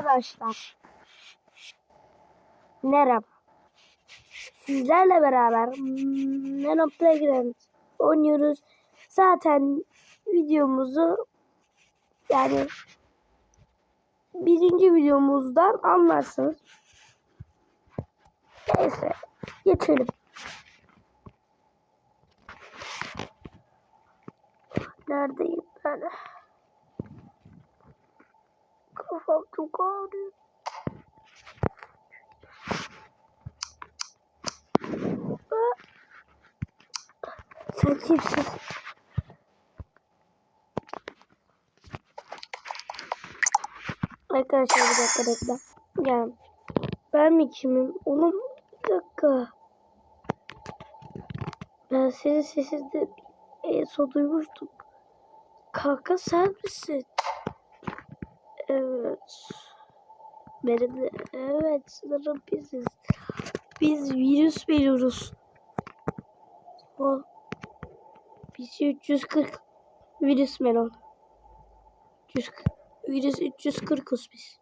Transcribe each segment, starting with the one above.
Arkadaşlar. Merhaba. Sizlerle beraber Nano Playground oynuyoruz. Zaten videomuzu yani birinci videomuzdan anlarsınız. Neyse geçelim. Neredeyim ben? Kafam çok ağrıyor. Sen kimsin? Arkadaşlar bir dakika bekle. Yani ben mi kimim? Oğlum bir dakika. Ben senin sesini en son duymuştum. Kanka sen misin? Evet. Benim de evet sanırım biziz. Biz virüs veriyoruz. O biz 340 virüs melon. 340 virüs 340'uz biz.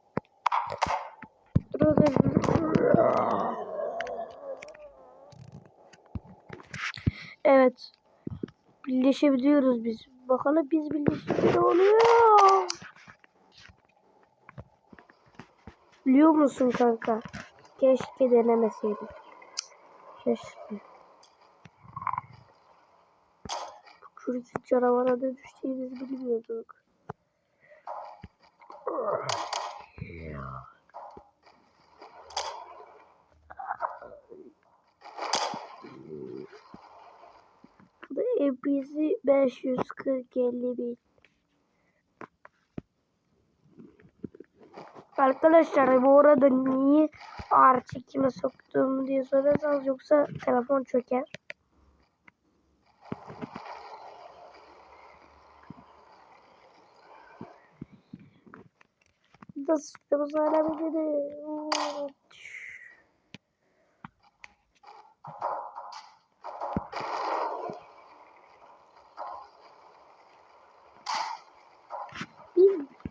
Evet. Birleşebiliyoruz biz. Bakalım biz birleşince ne oluyor? Biliyor musun kanka? Keşke denemeseydik. Keşke. Bu çürük canavara dönüştüğümüzü bilmiyorduk. Bu da NPC 540 50 bin. Arkadaşlar bu arada niye ağır çekime soktuğumu diye sorarsanız yoksa telefon çöker. Nasıl çıktığımız hala dedi.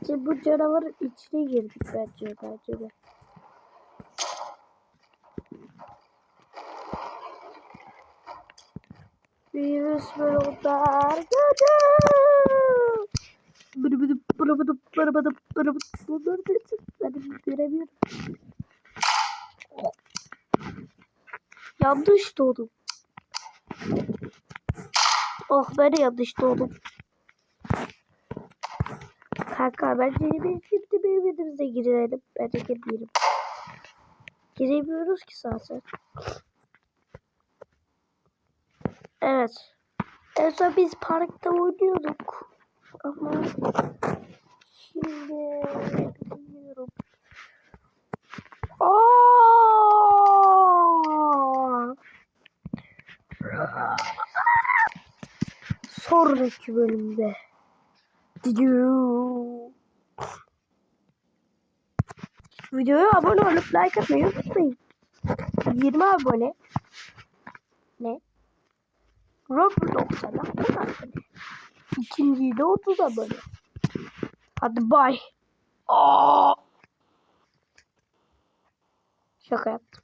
Biz bu canavarın içine girdik bence bence de. Virüs melodlar Bıdı bıdı bıdı bıdı bıdı bıdı bıdı bıdı Bunlar nesin? Ben göremiyorum. Yanlış doğdum. Oh ben de yanlış doğdum. Kanka bence biz şimdi birbirimize girelim. Ben de girmeyelim. Giremiyoruz ki zaten. Evet. En son biz parkta oynuyorduk. Ama şimdi bilmiyorum. Aa! Sonraki bölümde. Videoya abone olup like atmayı unutmayın. 20 abone. Ne? Roblox'a da 10 abone. İkinciyi de 30 abone. Hadi bay. Şaka yaptım.